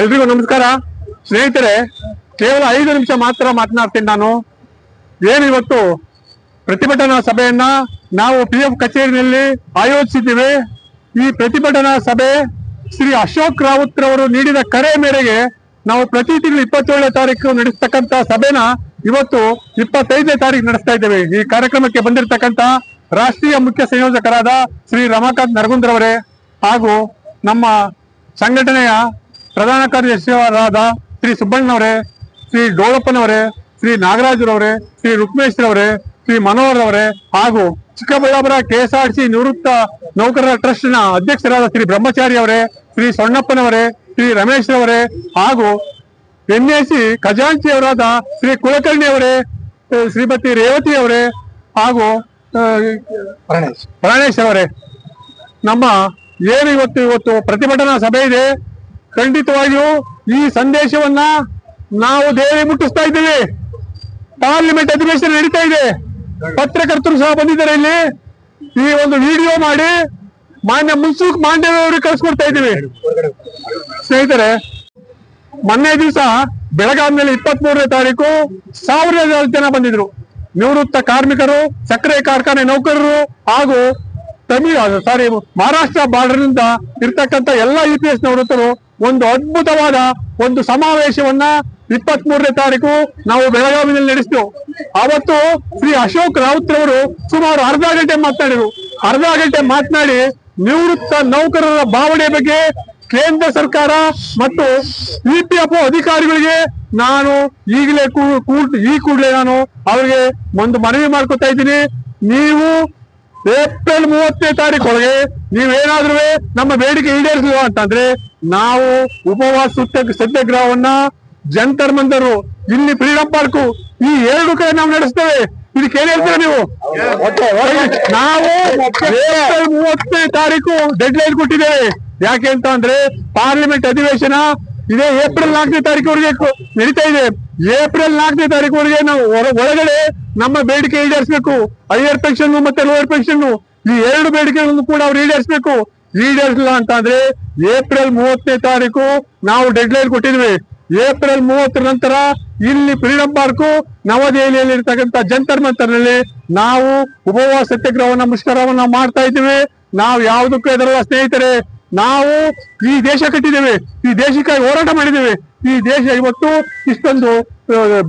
ಎಲ್ರಿಗೂ ನಮಸ್ಕಾರ. ಸ್ನೇಹಿತರೆ, ಕೇವಲ ಐದು ನಿಮಿಷ ಮಾತ್ರ ಮಾತನಾಡ್ತೀನಿ ನಾನು. ಏನು ಇವತ್ತು ಪ್ರತಿಭಟನಾ ಸಭೆಯನ್ನ ನಾವು ಪಿ ಎಫ್ ಕಚೇರಿನಲ್ಲಿ ಆಯೋಜಿಸಿದ್ದೀವಿ. ಈ ಪ್ರತಿಭಟನಾ ಸಭೆ ಶ್ರೀ ಅಶೋಕ್ ರಾವತ್ ರವರು ನೀಡಿದ ಕರೆ ಮೇರೆಗೆ ನಾವು ಪ್ರತಿ ತಿಂಗಳು ಇಪ್ಪತ್ತೇಳನೇ ತಾರೀಕು ನಡೆಸ್ತಕ್ಕಂತ ಸಭೆನ ಇವತ್ತು ಇಪ್ಪತ್ತೈದನೇ ತಾರೀಕು ನಡೆಸ್ತಾ ಇದ್ದೇವೆ. ಈ ಕಾರ್ಯಕ್ರಮಕ್ಕೆ ಬಂದಿರತಕ್ಕಂತ ರಾಷ್ಟ್ರೀಯ ಮುಖ್ಯ ಸಂಯೋಜಕರಾದ ಶ್ರೀ ರಮಾಕಾಂತ್ ನರಗುಂದ್ರವರೇ ಹಾಗೂ ನಮ್ಮ ಸಂಘಟನೆಯ ಪ್ರಧಾನ ಕಾರ್ಯದರ್ಶಿಯವರಾದ ಶ್ರೀ ಸುಬ್ಬಣ್ಣವರೇ ಶ್ರೀ ಡೋಳಪ್ಪನವರೇ ಶ್ರೀ ನಾಗರಾಜರವರೇ ಶ್ರೀ ರುಕ್ಮೇಶ್ರವರೇ ಶ್ರೀ ಮನೋಹರ್ ಅವರೇ ಹಾಗೂ ಚಿಕ್ಕಬಳ್ಳಾಪುರ ಕೆಎಸ್ಆರ್ಸಿ ನಿವೃತ್ತ ನೌಕರರ ಟ್ರಸ್ಟ್ನ ಅಧ್ಯಕ್ಷರಾದ ಶ್ರೀ ಬ್ರಹ್ಮಚಾರಿ ಅವರೇ ಶ್ರೀ ಸೊಣ್ಣಪ್ಪನವರೇ ಶ್ರೀ ರಮೇಶ್ ರವರೇ ಹಾಗೂ ಎನ್ಎಸಿ ಖಜಾಂಚಿ ಅವರಾದ ಶ್ರೀ ಕುಲಕರ್ಣಿ ಅವರೇ ಶ್ರೀಮತಿ ರೇವತಿ ಅವರೇ ಹಾಗೂ ಪ್ರಾಣೇಶ್ ಅವರೇ. ನಮ್ಮ ಏನು ಇವತ್ತು ಇವತ್ತು ಪ್ರತಿಭಟನಾ ಸಭೆ ಇದೆ? ಖಂಡಿತವಾಗಿಯೂ ಈ ಸಂದೇಶವನ್ನ ನಾವು ದೇವಿ ಮುಟ್ಟಿಸ್ತಾ ಇದ್ದೀವಿ. ಪಾರ್ಲಿಮೆಂಟ್ ಅಧಿವೇಶನ ನಡೀತಾ ಇದೆ. ಪತ್ರಕರ್ತರು ಸಹ ಬಂದಿದ್ದಾರೆ ಇಲ್ಲಿ. ಈ ಒಂದು ವಿಡಿಯೋ ಮಾಡಿ ಮಾನ್ಯ ಮುನ್ಸೂಕ್ ಮಾಂಡವ್ಯ ಅವರಿಗೆ ಕಳಿಸ್ಕೊಡ್ತಾ ಇದ್ದೀವಿ. ಸ್ನೇಹಿತರೆ, ಮೊನ್ನೆ ದಿವಸ ಬೆಳಗಾವಿನಲ್ಲಿ ಇಪ್ಪತ್ತ್ ಮೂರನೇ ತಾರೀಕು ಸಾವಿರದ ಜನ ಬಂದಿದ್ರು. ನಿವೃತ್ತ ಕಾರ್ಮಿಕರು, ಸಕ್ಕರೆ ಕಾರ್ಖಾನೆ ನೌಕರರು ಹಾಗೂ ತಮಿಳು ಸಾರಿ ಮಹಾರಾಷ್ಟ್ರ ಬಾರ್ಡರ್ನಿಂದ ಇರ್ತಕ್ಕಂಥ ಎಲ್ಲ ಯು ಪಿ ಎಸ್ ಒಂದು ಅದ್ಭುತವಾದ ಒಂದು ಸಮಾವೇಶವನ್ನ ಇಪ್ಪತ್ತ್ ಮೂರನೇ ತಾರೀಕು ನಾವು ಬೆಳಗಾವಿನಲ್ಲಿ ನಡೆಸಿದೆವು. ಅವತ್ತು ಶ್ರೀ ಅಶೋಕ್ ರಾವತ್ ರವರು ಸುಮಾರು ಅರ್ಧ ಗಂಟೆ ಮಾತನಾಡಿದರು. ಅರ್ಧ ಗಂಟೆ ಮಾತನಾಡಿ ನಿವೃತ್ತ ನೌಕರರ ಭಾವನೆ ಬಗ್ಗೆ ಕೇಂದ್ರ ಸರ್ಕಾರ ಮತ್ತು ಇ ಪಿ ಎಫ್ ಅಧಿಕಾರಿಗಳಿಗೆ ನಾನು ಈಗಲೇ ಈ ಕೂಡಲೇ ನಾನು ಅವರಿಗೆ ಒಂದು ಮನವಿ ಮಾಡ್ಕೊತಾ ಇದ್ದೀನಿ. ನೀವು ಏಪ್ರಿಲ್ ಮೂವತ್ತನೇ ತಾರೀಕು ಒಳಗೆ ನೀವೇನಾದ್ರೂ ನಮ್ಮ ಬೇಡಿಕೆ ಈಡೇರಿಸುವ ಅಂತಂದ್ರೆ ನಾವು ಉಪವಾಸ ಸತ್ಯ ಸತ್ಯಾಗ್ರಹವನ್ನ ಜಂತರ್ ಮಂದರು ಇಲ್ಲಿ ಫ್ರೀಡಂ ಪಾರ್ಕು ಈ ಎರಡು ಕಡೆ ನಾವು ನಡೆಸ್ತೇವೆ. ಇದಕ್ಕೆ ಏನ್ ಹೇಳ್ತೀರಾ ನೀವು? ನಾವು ಏಪ್ರಿಲ್ ಮೂವತ್ತನೇ ತಾರೀಕು ಡೆಡ್ ಲೈನ್ ಕೊಟ್ಟಿದ್ದೇವೆ. ಯಾಕೆ ಅಂತ ಅಂದ್ರೆ ಪಾರ್ಲಿಮೆಂಟ್ ಅಧಿವೇಶನ ಇದೇ ಏಪ್ರಿಲ್ ನಾಲ್ಕನೇ ತಾರೀಕುವರೆಗೆ ಕು- ನಡೀತಾ ಇದೆ. ಏಪ್ರಿಲ್ ನಾಲ್ಕನೇ ತಾರೀಕುವರೆಗೆ ನಾವು ಒಳಗಡೆ ನಮ್ಮ ಬೇಡಿಕೆ ಈಡೇರಿಸಬೇಕು. ಹೈಯರ್ ಪೆನ್ಷನ್ ಮತ್ತೆ ಲೋಯರ್ ಪೆನ್ಷನ್ ಈ ಎರಡು ಬೇಡಿಕೆಗಳನ್ನು ಕೂಡ ಅವ್ರು ಈಡೇರಿಸಬೇಕು. ಈಡೇರಿಸಲಿಲ್ಲ ಅಂತ ಅಂದ್ರೆ ಏಪ್ರಿಲ್ ಮೂವತ್ತನೇ ತಾರೀಕು ನಾವು ಡೆಡ್ ಲೈನ್ ಕೊಟ್ಟಿದ್ವಿ. ಏಪ್ರಿಲ್ ಮೂವತ್ತರ ನಂತರ ಇಲ್ಲಿ ಫ್ರೀಡಂ ಪಾರ್ಕು ನವದೆಹಲಿಯಲ್ಲಿ ಇರ್ತಕ್ಕಂಥ ಜಂತರ್ ಮಂತರ್ನಲ್ಲಿ ನಾವು ಉಪವಾಸ ಸತ್ಯಾಗ್ರಹವನ್ನ, ಮುಷ್ಕರವನ್ನ ಮಾಡ್ತಾ ಇದ್ದೀವಿ. ನಾವು ಯಾವುದಕ್ಕೂ ಎದುರಲ್ಲ ಸ್ನೇಹಿತರೆ. ನಾವು ಈ ದೇಶ ಕಟ್ಟಿದ್ದೇವೆ. ಈ ದೇಶಕ್ಕಾಗಿ ಹೋರಾಟ ಮಾಡಿದ್ದೇವೆ. ಈ ದೇಶ ಇವತ್ತು ಇಷ್ಟೊಂದು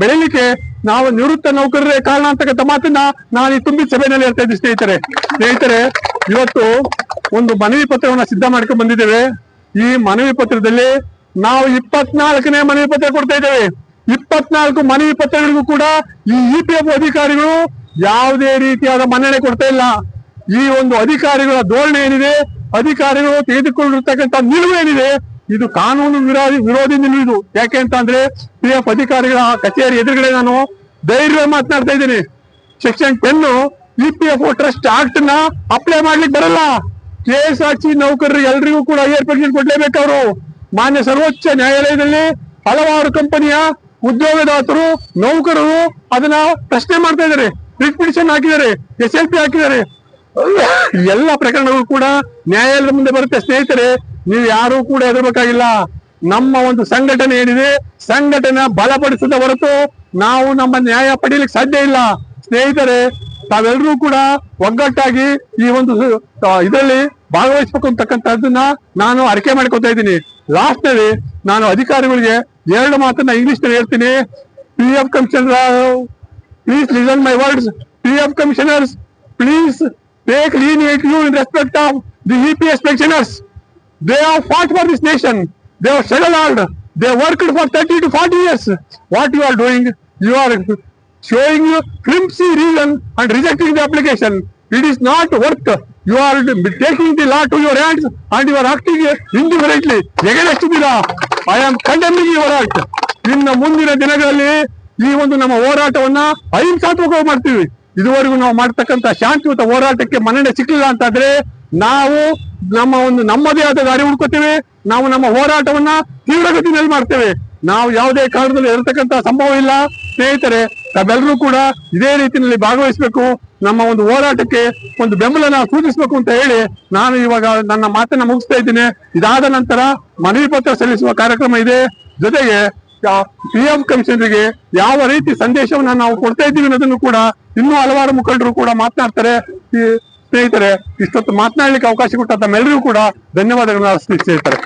ಬೆಳೀಲಿಕ್ಕೆ ನಾವು ನಿವೃತ್ತ ನೌಕರರೇ ಕಾರಣ ಅಂತಕ್ಕಂಥ ಮಾತನ್ನ ನಾನು ಈ ತುಂಬಿ ಸಭೆಯಲ್ಲಿ ಹೇಳ್ತಾ ಇದ್ದೀನಿ ಸ್ನೇಹಿತರೆ. ಸ್ನೇಹಿತರೆ, ಇವತ್ತು ಒಂದು ಮನವಿ ಪತ್ರವನ್ನ ಸಿದ್ಧ ಮಾಡ್ಕೊಂಡು ಬಂದಿದ್ದೇವೆ. ಈ ಮನವಿ ಪತ್ರದಲ್ಲಿ ನಾವು ಇಪ್ಪತ್ನಾಲ್ಕನೇ ಮನವಿ ಪತ್ರ ಕೊಡ್ತಾ ಇದ್ದೇವೆ. ಇಪ್ಪತ್ನಾಲ್ಕು ಮನವಿ ಪತ್ರಗಳಿಗೂ ಕೂಡ ಈ ಇ ಪಿ ಎಫ್ ಅಧಿಕಾರಿಗಳು ಯಾವುದೇ ರೀತಿಯಾದ ಮನ್ನಣೆ ಕೊಡ್ತಾ ಇಲ್ಲ. ಈ ಒಂದು ಅಧಿಕಾರಿಗಳ ಧೋರಣೆ ಏನಿದೆ, ಅಧಿಕಾರಿಗಳು ತೆಗೆದುಕೊಂಡಿರ್ತಕ್ಕಂಥ ನಿಲುವು ಏನಿದೆ ಇದು ಕಾನೂನು ವಿರೋಧಿ ವಿರೋಧಿ ನಿಲ್ಲುವುದು. ಯಾಕೆ ಅಂತ ಅಂದ್ರೆ ಪಿ ಎಫ್ ಅಧಿಕಾರಿಗಳ ಕಚೇರಿ ಎದುರುಗಡೆ ನಾನು ಧೈರ್ಯ ಮಾತನಾಡ್ತಾ ಇದ್ದೀನಿ. Section ten E P F trust ಆಕ್ಟ್ನ apply ಮಾಡ್ಲಿಕ್ಕೆ ಬರಲ್ಲ. ಕೆ ಎಸ್ ಆರ್ ಸಿ ನೌಕರರು ಎಲ್ರಿಗೂ ಕೂಡ ಹೈಯರ್ ಪೆನ್ಷನ್ ಕೊಡ್ಲೇಬೇಕವರು ಮಾನ್ಯ ಸರ್ವೋಚ್ಚ ನ್ಯಾಯಾಲಯದಲ್ಲಿ ಹಲವಾರು ಕಂಪನಿಯ ಉದ್ಯೋಗದಾತರು, ನೌಕರರು ಅದನ್ನ ಪ್ರಶ್ನೆ ಮಾಡ್ತಾ ಇದ್ದಾರೆ. ರಿಟ್ ಪಿಟಿಷನ್ ಹಾಕಿದ್ದಾರೆ. ಎಸ್ ಎಲ್ ಪಿ ಹಾಕಿದ್ದಾರೆ. ಎಲ್ಲ ಪ್ರಕರಣಗಳು ಕೂಡ ನ್ಯಾಯಾಲಯದ ಮುಂದೆ ಬರುತ್ತೆ. ಸ್ನೇಹಿತರೆ ನೀವು ಯಾರು ಕೂಡ ಹೆದರ್ಬೇಕಾಗಿಲ್ಲ. ನಮ್ಮ ಒಂದು ಸಂಘಟನೆ ಏನಿದೆ, ಸಂಘಟನೆ ಬಲಪಡಿಸದ ಹೊರತು ನಾವು ನಮ್ಮ ನ್ಯಾಯ ಪಡೀಲಿಕ್ಕೆ ಸಾಧ್ಯ ಇಲ್ಲ. ಸ್ನೇಹಿತರೆ, ತಾವೆಲ್ಲರೂ ಕೂಡ ಒಗ್ಗಟ್ಟಾಗಿ ಈ ಒಂದು ಇದರಲ್ಲಿ ಭಾಗವಹಿಸಬೇಕು ಅಂತಕ್ಕಂಥದ್ದನ್ನ ನಾನು ಅರಿಕೆ ಮಾಡ್ಕೊತಾ ಇದ್ದೀನಿ. ಲಾಸ್ಟ್ನಲ್ಲಿ ನಾನು ಅಧಿಕಾರಿಗಳಿಗೆ ಎರಡು ಮಾತನ್ನ ಇಂಗ್ಲಿಷ್ನಲ್ಲಿ ಹೇಳ್ತೀನಿ P F commissioner please listen my words P F commissioners please take lean in respect of the E P S pensioners. They have fought for this nation. They have struggled hard. They worked for 30 to 40 years. What you are doing, you are showing flimsy reason and rejecting the application. It is not worth. You are taking the law to your hands and you are acting indifferently. Against the law. I am condemning your act. ಇನ್ನು ಮುಂದಿನ ದಿನಗಳಲ್ಲಿ ಈ ಒಂದು ನಮ್ಮ ಹೋರಾಟವನ್ನ ಅಹಿಂಸಾತ್ಮಕವಾಗಿ ಮಾಡ್ತೀವಿ ಇದುವರೆಗೂ ನಾವು ಮಾಡ್ತಕ್ಕಂಥ ಶಾಂತಿಯುತ ಹೋರಾಟಕ್ಕೆ ಮನ್ನಣೆ ಸಿಕ್ಕಿಲ್ಲ ಅಂತಂದ್ರೆ ನಾವು ನಮ್ಮ ಒಂದು ನಮ್ಮದೇ ಆದ ದಾರಿ ಹುಡ್ಕೋತೇವೆ ನಾವು ನಮ್ಮ ಹೋರಾಟವನ್ನ ತೀವ್ರಗತಿಯಲ್ಲಿ ಮಾಡ್ತೇವೆ. ನಾವು ಯಾವುದೇ ಕಾರಣದಲ್ಲಿ ಇರತಕ್ಕಂತಹ ಸಂಭವ ಇಲ್ಲ. ಸ್ನೇಹಿತರೆ ತಾವೆಲ್ಲರೂ ಕೂಡ ಇದೇ ರೀತಿಯಲ್ಲಿ ಭಾಗವಹಿಸಬೇಕು. ನಮ್ಮ ಒಂದು ಹೋರಾಟಕ್ಕೆ ಒಂದು ಬೆಂಬಲನ ಸೂಚಿಸಬೇಕು ಅಂತ ಹೇಳಿ ನಾನು ಇವಾಗ ನನ್ನ ಮಾತನ್ನ ಮುಗಿಸ್ತಾ ಇದ್ದೇನೆ. ಇದಾದ ನಂತರ ಮನವಿ ಪತ್ರ ಸಲ್ಲಿಸುವ ಕಾರ್ಯಕ್ರಮ ಇದೆ. ಜೊತೆಗೆ ಪಿ ಎಂ ಕಮಿಷನರಿಗೆ ಯಾವ ರೀತಿ ಸಂದೇಶವನ್ನ ನಾವು ಕೊಡ್ತಾ ಇದ್ದೀವಿ ಅನ್ನೋದನ್ನು ಕೂಡ ಇನ್ನೂ ಹಲವಾರು ಮುಖಂಡರು ಕೂಡ ಮಾತನಾಡ್ತಾರೆ. ಸ್ನೇಹಿತರೆ ಇಷ್ಟೊತ್ತು ಮಾತನಾಡಲಿಕ್ಕೆ ಅವಕಾಶ ಕೊಟ್ಟ ತಮ್ಮೆಲ್ಲರಿಗೂ ಕೂಡ ಧನ್ಯವಾದಗಳನ್ನ ಸ್ನೇಹಿತರೆ